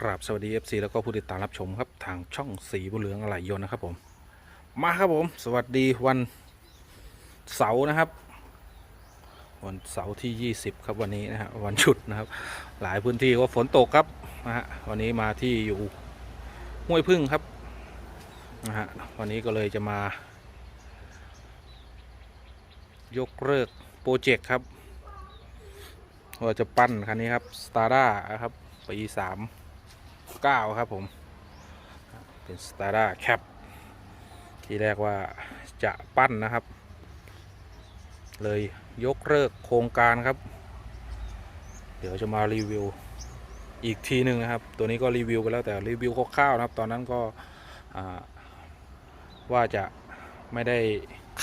กราบสวัสดี FC แล้วก็ผู้ติดตามรับชมครับทางช่องสีบุเหลืองอะไหลยนต์นะครับ ผม มาครับผม สวัสดีวันเสาร์นะครับ วันเสาร์ที่ 20 ครับวันนี้นะฮะวันหยุดนะครับ หลายพื้นที่ก็ฝนตกครับนะฮะวันนี้มาที่อยู่ห้วยพึ่งครับนะฮะวันนี้ก็เลยจะมา ยกเลิกโปรเจกต์ครับว่าจะปั้นคันนี้ครับสตาร์ด้าครับปีสาม เก้าครับผม เป็นสตาร์ด้าแคปที่แรกว่าจะปั้นนะครับ เลยยกเลิกโครงการครับ เดี๋ยวจะมารีวิวอีกทีหนึ่งนะครับ ตัวนี้ก็รีวิวกันแล้วแต่รีวิวคร่าวๆนะครับ ตอนนั้นก็ว่าจะไม่ได้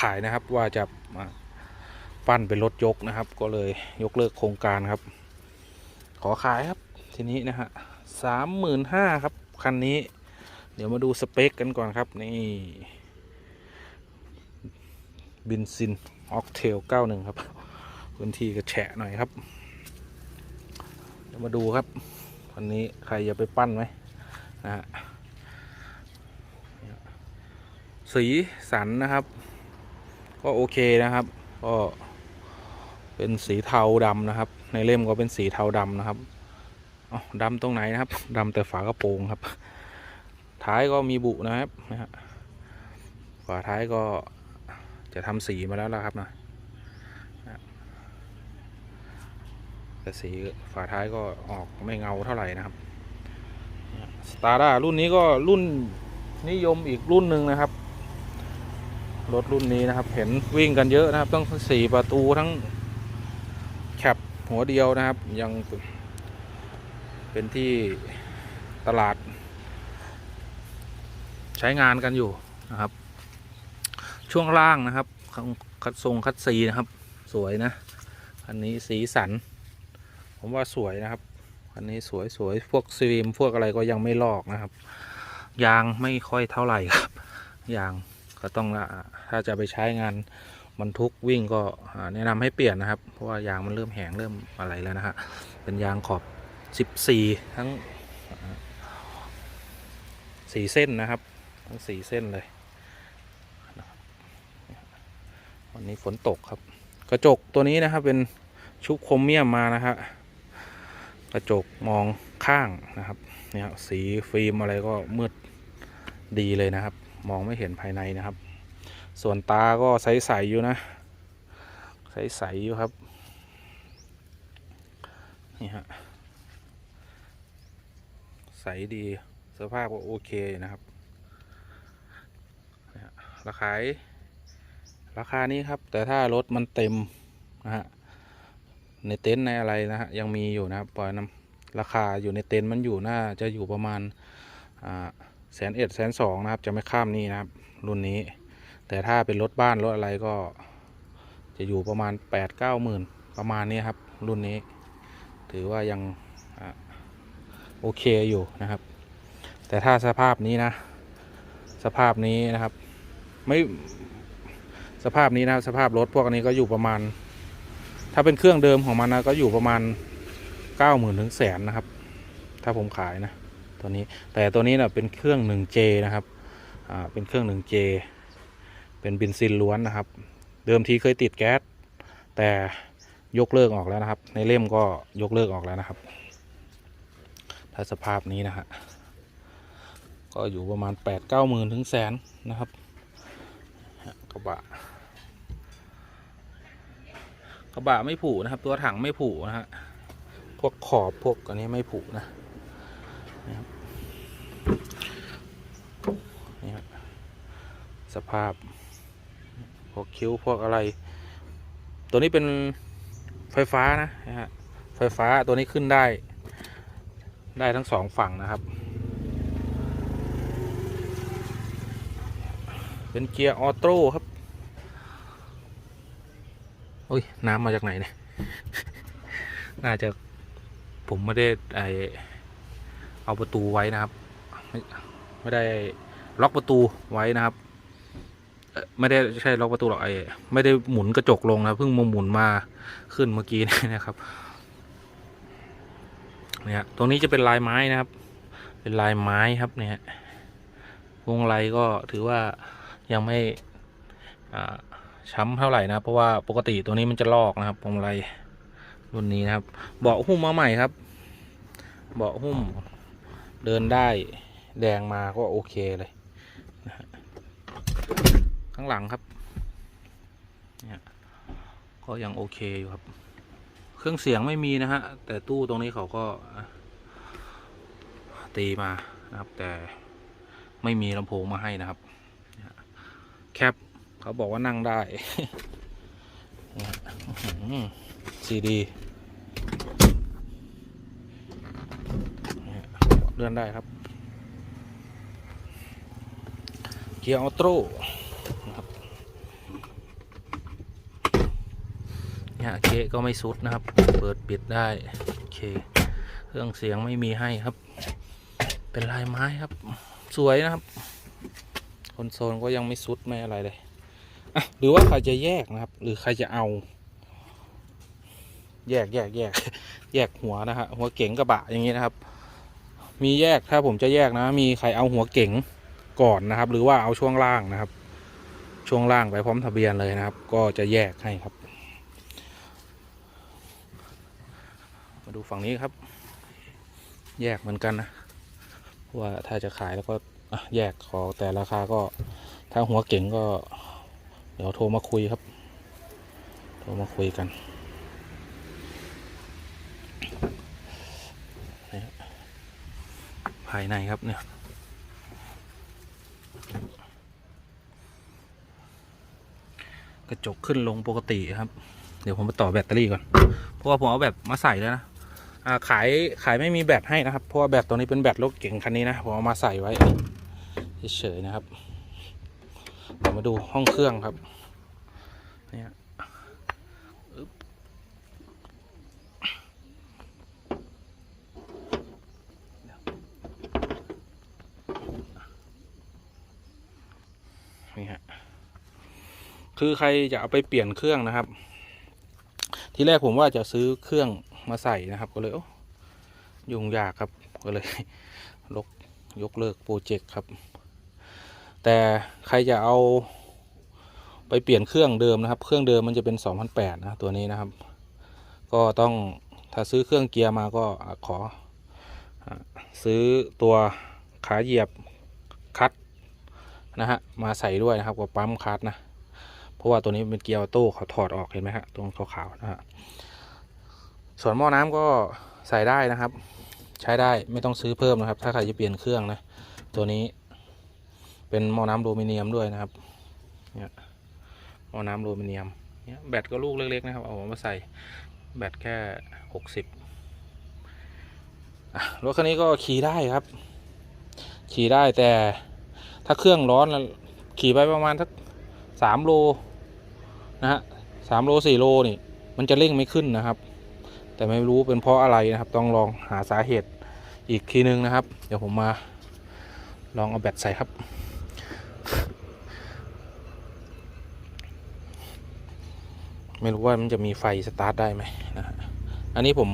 ขายนะครับว่าจะปั้นเป็นรถยกนะครับ ก็เลยยกเลิกโครงการครับ ขอขายครับทีนี้นะฮะ สามหมื่นห้าครับ คันนี้ เดี๋ยวมาดูสเปคกันก่อนครับนี่บินซินออกเทล91ครับพื้นที่ก็แฉะหน่อยครับ เดี๋ยวมาดูครับวันนี้ใครจะไปปั้นไหมนะฮะสีสันนะครับ ก็โอเคนะครับ ก็เป็นสีเทาดำนะครับ ในเล่มก็เป็นสีเทาดำนะครับ ดำตรงไหนนะครับดำแต่ฝากระโปรงครับ ท้ายก็มีบุนะครับนะฮะฝาท้ายก็จะทำสีมาแล้วละครับนะแต่สีฝาท้ายก็ออกไม่เงาเท่าไหร่นะครับสตาร์ด้ารุ่นนี้ก็รุ่นนิยมอีกรุ่นหนึ่งนะครับ รถรุ่นนี้นะครับ เห็นวิ่งกันเยอะนะครับ ต้องสี่ประตูทั้งแคปหัวเดียวนะครับ ยัง เป็นที่ตลาด ใช้งานกันอยู่นะครับ ช่วงล่างนะครับคัดทรงคัดสีนะครับ สวยนะ อันนี้สีสัน ผมว่าสวยนะครับ อันนี้สวยสวยพวกซีมพวกอะไรก็ยังไม่ลอกนะครับ ยางไม่ค่อยเท่าไหร่ครับ ยางก็ต้องละถ้าจะไปใช้งานบรรทุกวิ่งก็แนะนำให้เปลี่ยนนะครับ เพราะว่ายางมันเริ่มแห้งเริ่มอะไรแล้วนะฮะเป็นยางขอบ 14ทั้งสี่เส้นนะครับ ทั้งสี่เส้นเลย วันนี้ฝนตกครับ กระจกตัวนี้นะครับเป็นชุบโครเมียมมานะฮะกระจกมองข้างนะครับเนี่ยสีฟิล์มอะไรก็มืดดีเลยนะครับ มองไม่เห็นภายในนะครับ ส่วนตาก็ใสๆอยู่นะ ใสๆอยู่ครับนี่ฮะ ใสดีสภาพก็โอเคนะครับราคาราคานี้ครับ แต่ถ้ารถมันเต็มนะฮะในเต็นท์ในอะไรนะฮะยังมีอยู่นะครับปล่อยน้ำราคาอยู่ในเต็นท์มันอยู่น่าจะอยู่ประมาณอ่าแสนเอ็ดแสนสองนะครับ จะไม่ข้ามนี้นะครับ รุ่นนี้ แต่ถ้าเป็นรถบ้านรถอะไรก็ จะอยู่ประมาณแปดเก้าหมื่นประมาณนี้ครับ รุ่นนี้ ถือว่ายัง โอเคอยู่นะครับ แต่ถ้าสภาพนี้นะ สภาพนี้นะครับ ไม่สภาพนี้นะสภาพรถพวกนี้ก็อยู่ประมาณ ถ้าเป็นเครื่องเดิมของมันนะก็อยู่ประมาณเก้าหมื่นถึงแสนนะครับ ถ้าผมขายนะตัวนี้แต่ตัวนี้นะเป็นเครื่อง 1J นะครับอ่าเป็นเครื่อง 1J เป็นเบนซินล้วนนะครับ เดิมทีเคยติดแก๊สแต่ยกเลิกออกแล้วนะครับ ในเล่มก็ยกเลิกออกแล้วนะครับ ถ้าสภาพนี้นะฮะก็อยู่ประมาณ8ปดเก้าหมื่นถึงแสนนะครับกระบะกระบะไม่ผุนะครับ ตัวถังไม่ผุนะฮะพวกขอบพวกอันนี้ไม่ผุนะนี่ครับสภาพพวกคิ้วพวกอะไร ตัวนี้เป็นไฟฟ้านะนะฮะไฟฟ้าตัวนี้ขึ้นได้ ได้ทั้งสองฝั่งนะครับ เป็นเกียร์ออโต้ครับโอ้ย น้ำมาจากไหนเนี่ย น่าจะผมไม่ได้ไอเอาประตูไว้นะครับ ไม่ไม่ได้ล็อกประตูไว้นะครับ ไม่ได้ใช่ล็อกประตูหรอกไอ้ไม่ได้หมุนกระจกลงนะเพิ่งมาหมุนมาขึ้นเมื่อกี้นี่นะครับ เนี่ยตรงนี้จะเป็นลายไม้นะครับ เป็นลายไม้ครับเนี่ยวงไรก็ถือว่ายังไม่ช้ำเท่าไหร่นะ เพราะว่าปกติตัวนี้มันจะลอกนะครับวงไรรุ่นนี้นะครับ เบาะหุ้มมาใหม่ครับ เบาะหุ้มเดินได้แดงมาก็โอเคเลยนะฮะข้างหลังครับเนี่ยก็ยังโอเคอยู่ครับ ครื่องเสียงไม่มีนะฮะ แต่ตู้ตรงนี้เขาก็ตีมานะครับ แต่ไม่มีลำโพงมาให้นะครับ แคปเขาบอกว่านั่งได้ซีดีเลื่อนได้ครับ เกียร์ออโต้นะครับ เนี่ยเคก็ไม่สุดนะครับ เปิดปิดได้โอเค เครื่องเสียงไม่มีให้ครับ เป็นลายไม้ครับ สวยนะครับคอนโซลก็ยังไม่สุดไม่อะไรเลยอะหรือว่าใครจะแยกนะครับ หรือใครจะเอา แยกแยกแยกแยกหัวนะฮะหัวเก๋งกระบะอย่างนี้นะครับ มีแยกถ้าผมจะแยกนะ มีใครเอาหัวเก๋งก่อนนะครับ หรือว่าเอาช่วงล่างนะครับ ช่วงล่างไปพร้อมทะเบียนเลยนะครับ ก็จะแยกให้ครับ มา ดูฝั่งนี้ครับ แยกเหมือนกันนะว่าถ้าจะขายแล้วก็แยกขอแต่ราคาก็ถ้าหัวเก๋งก็ เดี๋ยวโทรมาคุยครับ โทรมาคุยกันภายในครับเนี่ยกระจกขึ้นลงปกติครับ เดี๋ยวผมไปต่อแบตเตอรี่ก่อน เพราะว่าผมเอาแบตมาใส่แล้วนะ ขายขายไม่มีแบตให้นะครับ เพราะว่าแบตตัวนี้เป็นแบตรถเก่งคันนี้นะผมเอามาใส่ไว้เฉยๆนะครับเดี๋ยวมาดูห้องเครื่องครับเนี่ยนี่ฮะคือใครจะเอาไปเปลี่ยนเครื่องนะครับ ที่แรกผมว่าจะซื้อเครื่อง มาใส่นะครับ ก็เลยยุ่งยากครับ ก็เลยลกยกเลิกโปรเจกต์ครับ แต่ใครจะเอาไปเปลี่ยนเครื่องเดิมนะครับ เครื่องเดิมมันจะเป็น2008นะตัวนี้นะครับ ก็ต้องถ้าซื้อเครื่องเกียร์มาก็ขอซื้อตัวขาเหยียบคัดนะฮะมาใส่ด้วยนะครับกับปั๊มคัดนะ เพราะว่าตัวนี้เป็นเกียร์ออโต้เขาถอดออกเห็นไหมฮะตรงขาวๆนะฮะ ส่วนหม้อน้ำก็ใส่ได้นะครับ ใช้ได้ไม่ต้องซื้อเพิ่มนะครับ ถ้าใครจะเปลี่ยนเครื่องนะ ตัวนี้เป็นหม้อน้ำโลมิเนียมด้วยนะครับเนี่ยหม้อน้ำโลมิเนียมเนี่ยแบตก็ลูกเล็กๆนะครับ เอามาใส่แบตแค่หกสิบรถคันนี้ก็ขี่ได้ครับ ขี่ได้แต่ถ้าเครื่องร้อนแล้วขี่ไปประมาณสักสามโลนะฮะสามโลสี่โลนี่ มันจะเร่งไม่ขึ้นนะครับ แต่ไม่รู้เป็นเพราะอะไรนะครับ ต้องลองหาสาเหตุอีกทีนึงนะครับ เดี๋ยวผมมาลองเอาแบตใส่ครับ ไม่รู้ว่ามันจะมีไฟสตาร์ทได้ไหมนะฮะอันนี้ผม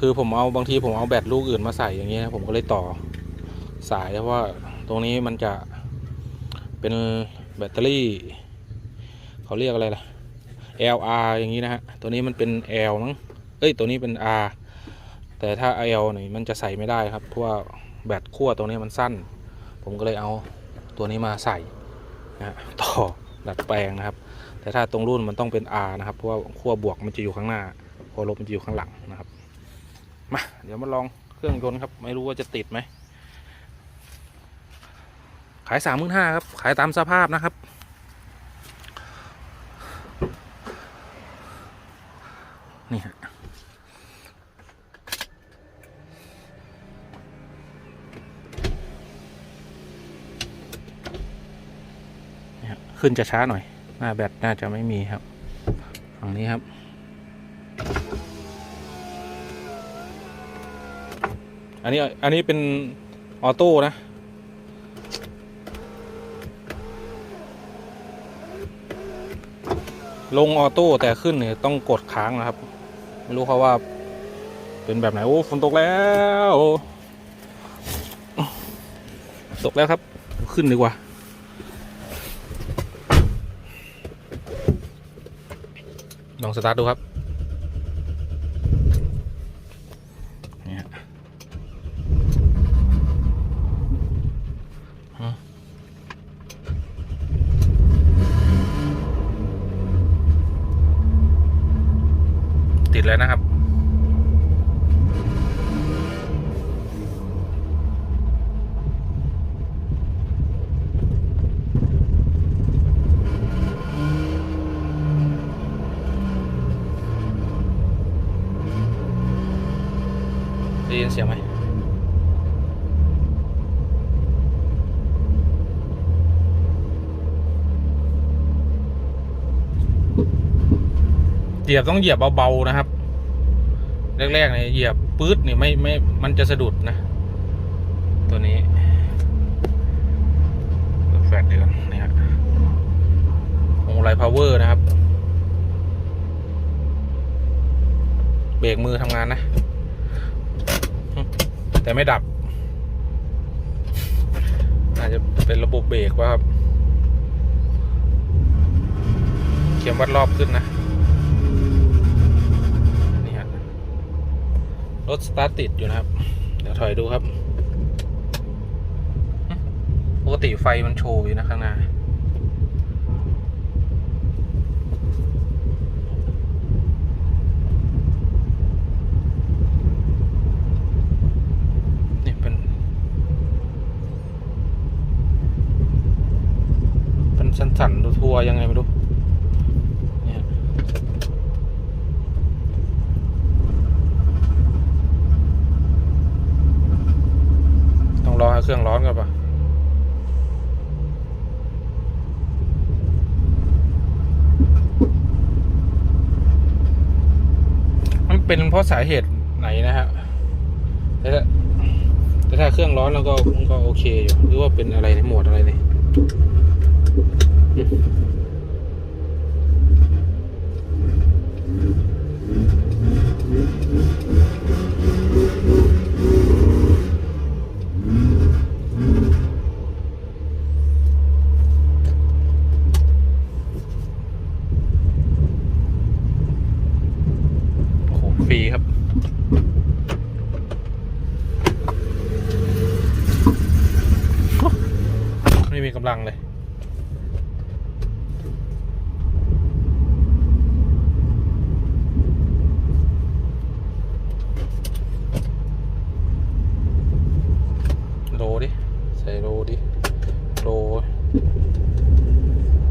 คือผมเอาบางทีผมเอาแบตลูกอื่นมาใส่อย่างเงี้ยผมก็เลยต่อสายเพราะว่าตรงนี้มันจะเป็นแบตเตอรี่เขาเรียกอะไรล่ะ LR อย่างนี้นะฮะ ตัวนี้มันเป็น L มั้ง อ้ยตัวนี้เป็น R แต่ถ้า L นี่มันจะใส่ไม่ได้ครับ เพราะว่าแบตขั้วตรงนี้มันสั้น ผมก็เลยเอาตัวนี้มาใส่นะฮะต่อดัดแปลงนะครับ แต่ถ้าตรงรุ่นมันต้องเป็น R นะครับ เพราะว่าขั้วบวกมันจะอยู่ข้างหน้าขั้วลบมันจะอยู่ข้างหลังนะครับมาเดี๋ยวมาลองเครื่องยนต์ครับ ไม่รู้ว่าจะติดไหมขายสามหมื่นห้าครับ ขายตามสภาพนะครับ นี่ฮะนี่ฮะ ขึ้นจะช้าหน่อย หน้าแบตน่าจะไม่มีครับ ฝั่งนี้ครับ อันนี้อันนี้เป็นออโต้นะลงออโต้แต่ขึ้นเนี่ยต้องกดค้างนะครับ ไม่รู้เขาว่า เป็นแบบไหน โอ้ฝนตกแล้ว ตกแล้วครับ ขึ้นดีกว่า ลอง สตาร์ทดูครับเนี่ยฮะติดแล้วนะครับ ได้ยินเสียงไหม เหยียบต้องเหยียบเบาๆนะครับ แรกๆเนี่ยเหยียบปื๊ดนี่ไม่ไม่มันจะสะดุดนะ ตัวนี้แฟลชเดียวนนี่ฮะองไลพาวเวอร์นะครับ เบรกมือทำงานนะ แต่ไม่ดับอาจจะเป็นระบบเบรกว่าครับ เข็มวัดรอบขึ้นนะ นี่ฮะ รถสตาร์ทติดอยู่นะครับ เดี๋ยวถอยดูครับปกติไฟมันโชว์อยู่นะข้างหน้านี่เป็นเป็นสันๆดูทัวยังไงไม่รู้เนี่ยต้องรอ ให้เครื่องร้อนก่อนปะมันเป็นเพราะสาเหตุไหนนะฮะแต่ถ้าแต่ถ้าเครื่องร้อนแล้วก็มันก็โอเคอยู่หรือว่าเป็นอะไรในโหมดอะไรนี่โอ้โหฟรีครับ ไม่มีกำลังเลย โล ดิ ใส่โลดิ โล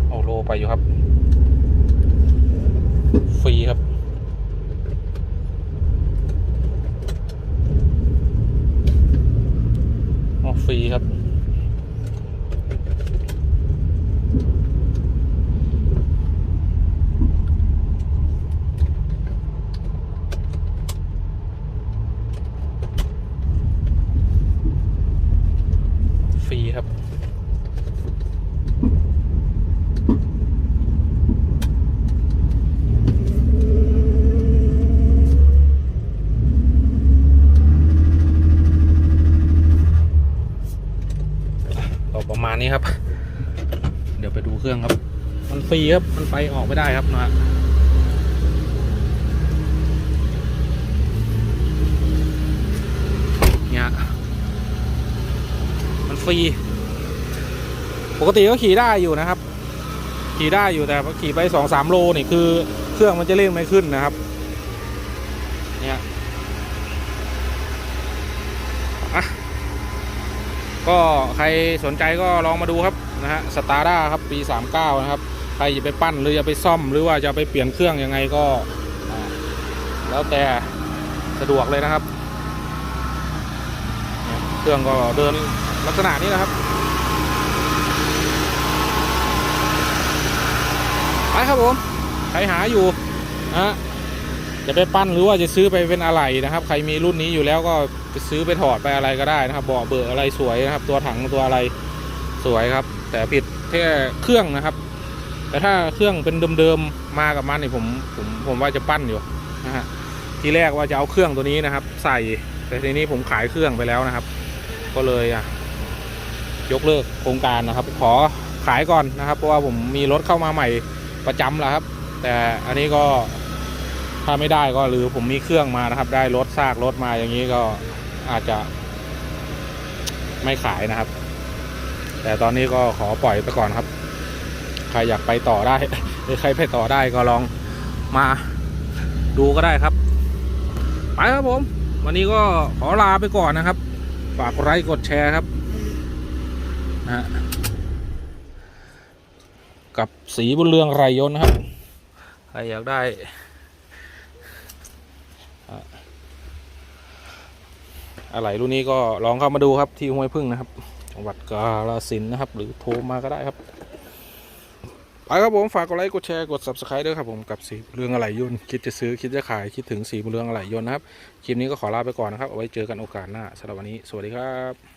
เอาโลไปอยู่ครับ ฟรีครับ อ๋อฟรีครับ ฟรี ครับ ก็ประมาณนี้ครับ เดี๋ยวไปดูเครื่องครับ มันฟรีครับ มันไปออกไม่ได้ครับนะฮะเนี่ย มันฟรี ปกติก็ขี่ได้อยู่นะครับ ขี่ได้อยู่แต่ขี่ไปสองสามโลนี่คือ เครื่องมันจะเร่งไม่ขึ้นนะครับ เนี่ยอะก็ใครสนใจก็ลองมาดูครับนะฮะสตาร์ด้าครับปี 39 นะครับ ใครจะไปปั้นหรือจะไปซ่อมหรือว่าจะไปเปลี่ยนเครื่องยังไงก็ แล้วแต่สะดวกเลยนะครับ เครื่องก็เดิน ลักษณะนี้นะครับไปครับผมใครหาอยู่นะจะไปปั้นหรือว่าจะซื้อไปเป็นอะไรนะครับ ใครมีรุ่นนี้อยู่แล้วก็ไปซื้อไปถอดไปอะไรก็ได้นะครับเบาะเบอร์อะไรสวยนะครับ ตัวถังตัวอะไรสวยครับ แต่ผิดแค่เครื่องนะครับ แต่ถ้าเครื่องเป็นเดิมๆมากับมันนี่ผมผมผมว่าจะปั้นอยู่นะฮะทีแรกว่าจะเอาเครื่องตัวนี้นะครับ ใส่แต่ทีนี้ผมขายเครื่องไปแล้วนะครับ ก็เลยอะ ยกเลิกโครงการนะครับ ขอขายก่อนนะครับ เพราะว่าผมมีรถเข้ามาใหม่ประจำแล้วครับ แต่อันนี้ก็ถ้าไม่ได้ก็หรือผมมีเครื่องมานะครับ ได้รถซากรถมาอย่างนี้ก็อาจจะ ไม่ขายนะครับ แต่ตอนนี้ก็ขอปล่อยไปก่อนครับ ใครอยากไปต่อได้ หรือใครไปต่อได้ก็ลองมาดูก็ได้ครับ ไปครับผม วันนี้ก็ขอลาไปก่อนนะครับ ฝากกดไลค์กดแชร์ครับ นะฮะกับสีบุญเรืองไรยนนะครับ ใครอยากได้ อะไรรุ่นนี้ก็ลองเข้ามาดูครับที่ห้วยพึ่งนะครับจังหวัดกาฬสินนะครับ หรือโทรมาก็ได้ครับไปครับผมฝากกดไลค์กดแชร์กด subscribe ด้วยครับผมกับสีเรืองอะไหล่ยนคิดจะซื้อคิดจะขายคิดถึงสีบุญเรืองอะไหล่ยนนะครับคลิปนี้ก็ขอลาไปก่อนนะครับเอาไว้เจอกันโอกาสหน้าสำหรับวันนี้ สวัสดีครับ